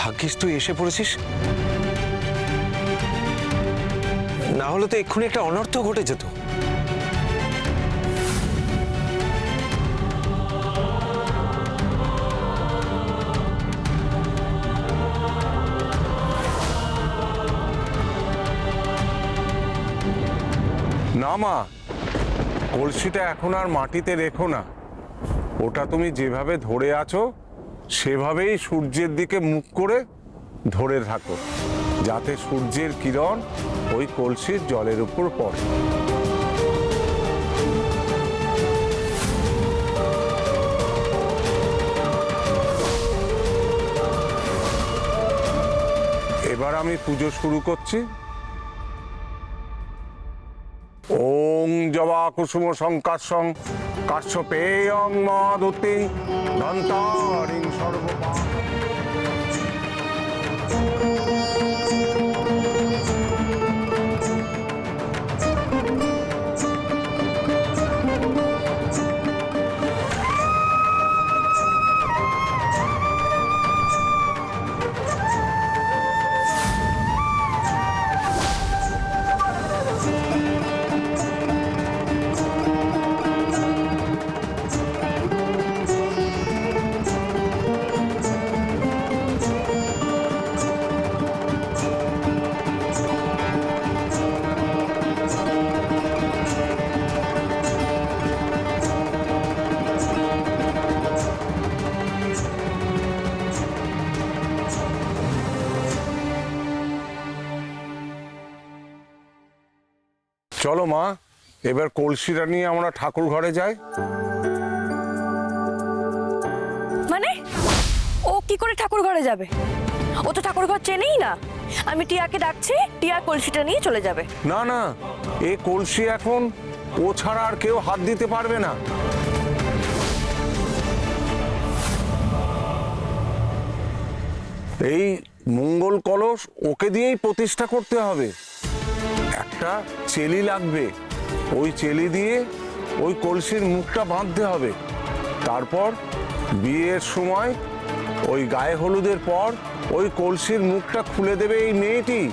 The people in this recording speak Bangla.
ভাগ্যিস তুই এসে পড়েছিস? না হলে তো এক্ষুনি একটা অনর্থ ঘটে যেত। না মা, কলসিটা এখন আর মাটিতে রেখো না। ওটা তুমি যেভাবে ধরে আছো সেভাবেই সূর্যের দিকে মুখ করে ধরে থাকো, যাতে সূর্যের কিরণ ওই কলসির জলের উপর পড়ে। এবার আমি পুজো শুরু করছি। ওং জবা কুসুম সংকাশং কাশ্যপেয়ং মদুতি দন্তারিং সর্বপা চলো মা এবার কলসিটা নিয়ে আমরা ঠাকুর ঘরে যাই। মানে? ও কি করে ঠাকুর ঘরে যাবে? ও তো ঠাকুর ঘর চেনেই না। আমি টিয়াকে ডাকছি টিয়া কলসিটা নিয়ে চলে যাবে। না না এ কলসি এখন ও ছাড়া আর কেউ হাত দিতে পারবে না। এই মঙ্গল কলস ওকে দিয়েই প্রতিষ্ঠা করতে হবে। একটা চেলি লাগবে। ওই চেলি দিয়ে ওই কলসির মুখটা বাঁধতে হবে। তারপর বিয়ের সময় ওই গায়ে হলুদের পর ওই কলসির মুখটা খুলে দেবে এই মেয়েটি।